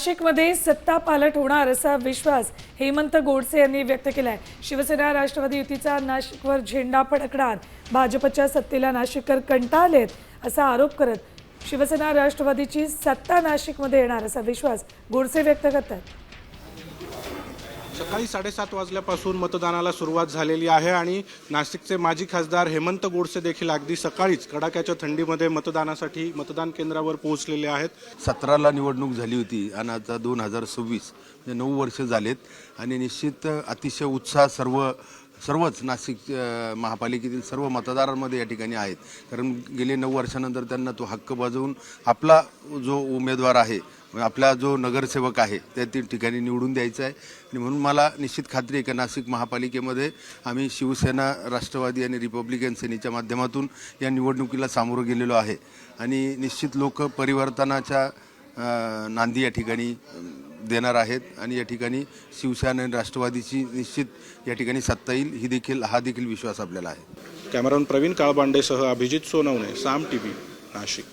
नाशिकमध्ये सत्ता पालट होणार असा विश्वास हेमंत गोडसे यांनी व्यक्त केलाय. शिवसेना राष्ट्रवादी युतीचा नाशिकवर झेंडा फडकणार. भाजपच्या सत्तेला नाशिककर कंटाळलेत असा आरोप करत शिवसेना राष्ट्रवादीची सत्ता नाशिकमध्ये येणार असा विश्वास गोडसे व्यक्त करतात सकाळी साडेसात वाजल्यापासून मतदानाला सुरुवात झालेली आहे आणि नाशिकचे माजी खासदार हेमंत गोडसे देखील अगदी सकाळीच कडाक्याच्या थंडीमध्ये मतदानासाठी मतदान केंद्रावर पोहोचलेले आहेत. सतराला निवडणूक झाली होती आणि आता दोन हजार सव्वीस म्हणजे नऊ वर्ष झालेत. आणि निश्चित अतिशय उत्साह सर्व सर्वच नाशिक महापालिकेतील सर्व मतदारांमध्ये या ठिकाणी आहेत. कारण गेले नऊ वर्षानंतर त्यांना तो हक्क बजावून आपला जो उमेदवार आहे आपला जो नगरसेवक आहे त्या तीन ठिकाणी निवडून द्यायचा आहे. आणि म्हणून मला निश्चित खात्री आहे की नाशिक महापालिकेमध्ये आम्ही शिवसेना राष्ट्रवादी आणि रिपब्लिकन सेनेच्या माध्यमातून या निवडणुकीला सामोरं गेलेलो आहे. आणि निश्चित लोक परिवर्तनाच्या नांदी या ठिकाणी देणार आहेत. आणि या ठिकाणी शिवसेना आणि राष्ट्रवादीची निश्चित या ठिकाणी सत्ता येईल ही देखील हा देखील विश्वास आपल्याला आहे. कॅमेरॉन प्रवीण काळबांडेसह अभिजित सोनवणे साम टी व्ही नाशिक.